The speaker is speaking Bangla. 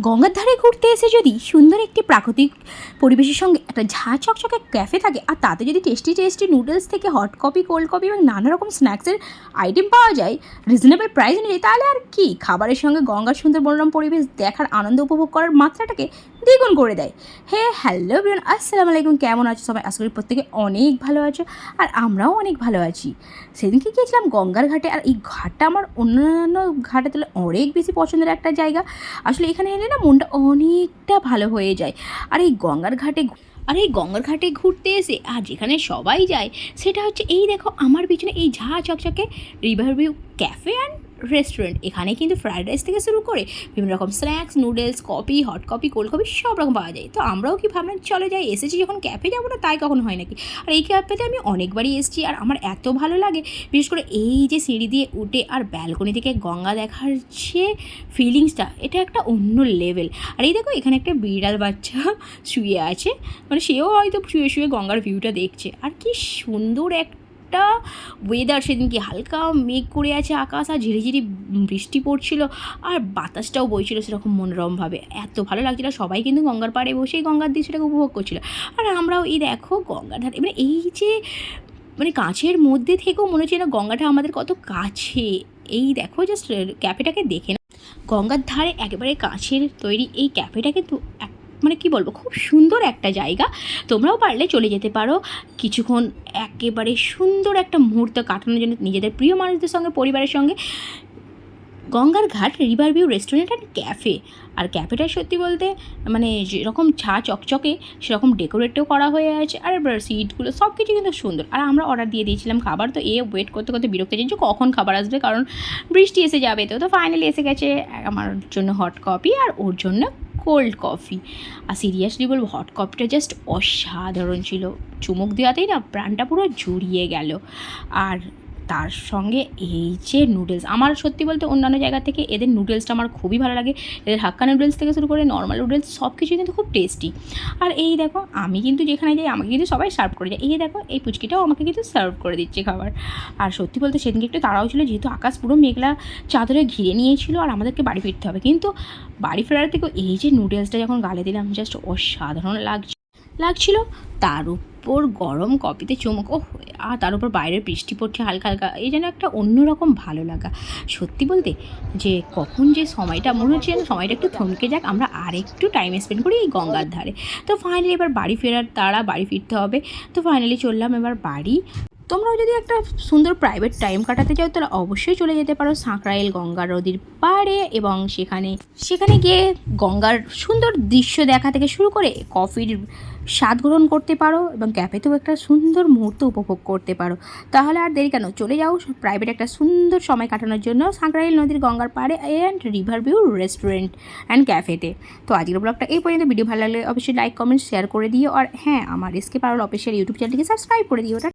গঙ্গার ধারে ঘুরতে এসে যদি সুন্দর একটি প্রাকৃতিক পরিবেশের সঙ্গে একটা ঝা চকচকে ক্যাফে থাকে আর তাতে যদি টেস্টি টেস্টি নুডলস থেকে হট কপি কোল্ড কপি এবং নানা রকম স্ন্যাক্সের আইটেম পাওয়া যায় রিজনেবল প্রাইস অনুযায়ী তাহলে আর কি? খাবারের সঙ্গে গঙ্গার সুন্দর মনোরম পরিবেশ দেখার আনন্দ উপভোগ করার মাত্রাটাকে দ্বিগুণ করে দেয়। হে হ্যালো বিয়ন আসসালামু আলাইকুম। কেমন আছো সবাই? আশা করি প্রত্যেকে অনেক ভালো আছো আর আমরাও অনেক ভালো আছি। সেদিনকে গিয়েছিলাম গঙ্গার ঘাটে আর এই ঘাটটা আমার অন্যান্য ঘাটে তাহলে অনেক বেশি পছন্দের একটা জায়গা। আসলে এখানে এলে না মনটা অনেকটা ভালো হয়ে যায়। আর এই গঙ্গার ঘাটে আর এই গঙ্গার ঘাটে ঘুরতে এসে আর যেখানে সবাই যায়, সেটা হচ্ছে এই দেখো আমার পিছনে এই ঝা চকচকে river view cafe and restaurant এখানে কিন্তু ফ্রায়েড রাইস থেকে শুরু করে বিভিন্ন রকম snacks noodles coffee hot coffee cold coffee সব রকম পাওয়া যায়। তো আমরাও কি ভাবলাম, চলে যাই, এসেছি যখন ক্যাফে যাব না, তাই কখন হয় নাকি? আর এই ক্যাফেতে আমি অনেকবারই এসেছি আর আমার এত ভালো লাগে। বিশেষ করে এই যে সিঁড়ি দিয়ে উঠে আর ব্যালকনি থেকে গঙ্গা দেখার যে ফিলিংসটা এটা একটা অন্য লেভেল আর এই দেখো, এখানে একটা বিড়াল বাচ্চা শুয়ে আছে। মানে সেও হয়তো শুয়ে শুয়ে গঙ্গার ভিউটা দেখছে। আর কি সুন্দর একটা ওয়েদার সেদিন কি হালকা মেঘ করে আছে আকাশ, আর ঝিরিঝিরি বৃষ্টি পড়ছিল, আর বাতাসটাও বইছিল সেরকম মনোরমভাবে। এত ভালো লাগছিল, সবাই কিন্তু গঙ্গার পাড়ে বসেই গঙ্গার দৃশ্যটাকে উপভোগ করছিল। আর আমরাও এই দেখো গঙ্গার ধারে মানে এই যে মানে কাছের মধ্যে থেকেও মনে হচ্ছে না গঙ্গাটা আমাদের কত কাছে। এই দেখো জাস্ট ক্যাফেটাকে দেখে না গঙ্গার ধারে একেবারে কাছের তৈরি এই ক্যাফেটা কিন্তু এক- মানে কি বলব, খুব সুন্দর একটা জায়গা। তোমরাও পারলে চলে যেতে পারো। কিছুক্ষণ একেবারে সুন্দর একটা মুহূর্ত কাটানোর জন্য নিজেদের প্রিয় মানুষদের সঙ্গে, পরিবারের সঙ্গে। গঙ্গার ঘাট, river view restaurant and cafe. আর ক্যাফেটা সত্যি বলতে মানে যেরকম ছা চকচকে, সেরকম ডেকোরেটও করা হয়ে আছে। আর সিটগুলো সব কিছু কিন্তু সুন্দর। আর আমরা অর্ডার দিয়ে দিয়েছিলাম খাবার, তো এ ওয়েট করতে করতে বিরক্ত যে কখন খাবার আসবে, কারণ বৃষ্টি এসে যাবে তো। তো ফাইনালি এসে গেছে, আমার জন্য হট কপি আর ওর জন্য কোল্ড কফি আর সিরিয়াসলি বলব হট কফিটা জাস্ট অসাধারণ ছিল। চুমুক দেওয়াতেই না প্রাণটা পুরো জুড়িয়ে গেল। আর তার সঙ্গে এই যে নুডলস আমার সত্যি বলতে অন্যান্য জায়গা থেকে এদের নুডলসটা আমার খুবই ভালো লাগে। এদের হাক্কা নুডলস থেকে শুরু করে নর্মাল নুডলস সব কিছুই কিন্তু খুব টেস্টি আর এই দেখো, আমি কিন্তু যেখানে যাই, আমাকে কিন্তু সবাই সার্ভ করে যায়। এই দেখো, এই পুচকিটাও আমাকে কিন্তু সার্ভ করে দিচ্ছে খাবার। আর সত্যি বলতে সেদিনকে একটু তাড়াও ছিল, যেহেতু আকাশ পুরো মেঘলা চাদরে ঘিরে নিয়েছিল আর আমাদেরকে বাড়ি ফিরতে হবে। কিন্তু বাড়ি ফেরার থেকেও এই যে নুডলসটা যখন গালে দিলাম জাস্ট অসাধারণ লাগছে, লাগছিল। তার উপর গরম কপিতে চুমুক ও আর তার উপর বাইরে বৃষ্টি পড়ছে হালকা হালকা, এই যেন একটা অন্যরকম ভালো লাগা। সত্যি বলতে, যে কখন যে সময়টা, মনে হচ্ছে যেন সময়টা একটু থমকে যাক, আমরা আর একটু টাইম স্পেন্ড করি এই গঙ্গার ধারে। তো ফাইনালি এবার বাড়ি ফেরার, তারা বাড়ি ফিরতে হবে। তো ফাইনালি চললাম এবার বাড়ি। তোমরাও যদি একটা সুন্দর প্রাইভেট টাইম কাটাতে চাও তাহলে অবশ্যই চলে যেতে পারো সাঁকরাইল গঙ্গা নদীর পাড়ে এবং সেখানে সেখানে গিয়ে গঙ্গার সুন্দর দৃশ্য দেখা থেকে শুরু করে কফির স্বাদ গ্রহণ করতে পারো এবং ক্যাফেতেও একটা সুন্দর মুহূর্ত উপভোগ করতে পারো। তাহলে আর দেরি কেন? চলে যাও প্রাইভেট একটা সুন্দর সময় কাটানোর জন্য সাঁকরাইল নদীর গঙ্গার পাড়ে and river view restaurant and ক্যাফেতে তো। আজকের ব্লগটা এই পর্যন্ত। ভিডিও ভালো লাগলে অবশ্যই লাইক কমেন্ট শেয়ার করে দিও। আর হ্যাঁ আমার এসকে পারল অফিসিয়াল ইউটিউব চ্যানেলটিকে সাবস্ক্রাইব করে দিও।